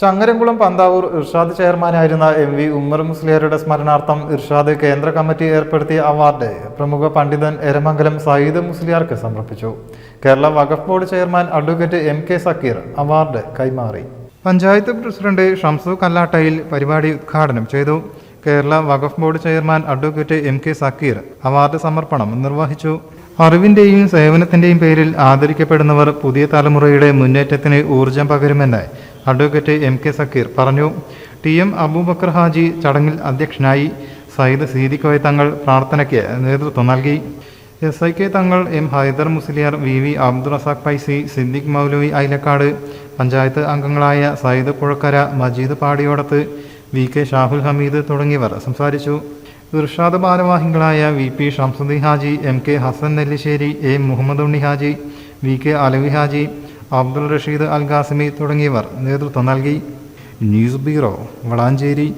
ചങ്ങരംകുളം പന്താവൂർ ഇർഷാദ് ചെയർമാനായിരുന്ന M V Ummer മുസ്ലിയാരുടെ സ്മരണാർത്ഥം ഇർഷാദ് കേന്ദ്ര കമ്മിറ്റി ഏർപ്പെടുത്തിയ അവാർഡ് പ്രമുഖ പണ്ഡിതൻ എരമംഗലം സയ്യിദ് മുസ്ലിയാർക്ക് സമർപ്പിച്ചു. Kerala Waqf board chairman advocate M K Zakir award കൈമാറി. പഞ്ചായത്ത് പ്രസിഡന്റ് ഷംസു കല്ലാട്ടയിൽ പരിപാടി ഉദ്ഘാടനം ചെയ്തു. Kerala Waqf board chairman advocate M K Zakir award സമർപ്പണം നിർവഹിച്ചു. അറിവിന്റെയും സേവനത്തിന്റെയും പേരിൽ ആദരിക്കപ്പെടുന്നവർ പുതിയ തലമുറയുടെ മുന്നേറ്റത്തിന് ഊർജം പകരുമെന്ന് അഡ്വക്കേറ്റ് എം കെ സക്കീർ പറഞ്ഞു. ടി എം അബൂബക്കർ ഹാജി ചടങ്ങിൽ അധ്യക്ഷനായി സയ്യിദ് സീദിക്കോയ തങ്ങൾ പ്രാർത്ഥനയ്ക്ക് നേതൃത്വം നൽകി. S I K Thangal M Haidar Musliyar V V Abdul Razak Faizi Siddique Moulavi Ailakkad panchayat അംഗങ്ങളായ സയ്യിദ് കുഴക്കര മജീദ് പാടിയോടത്ത് വി കെ ഷാഹുൽ ഹമീദ് തുടങ്ങിയവർ സംസാരിച്ചു. ഇർഷാദ് ഭാരവാഹികളായ V P Shamsuddin Haji M K Hasan Nellissery A Muhammad Unni Haji V K Alavi Haji Abdul Rasheed Al Qasimi തുടങ്ങിയവർ നേതൃത്വം നൽകി. News bureau Valanchery.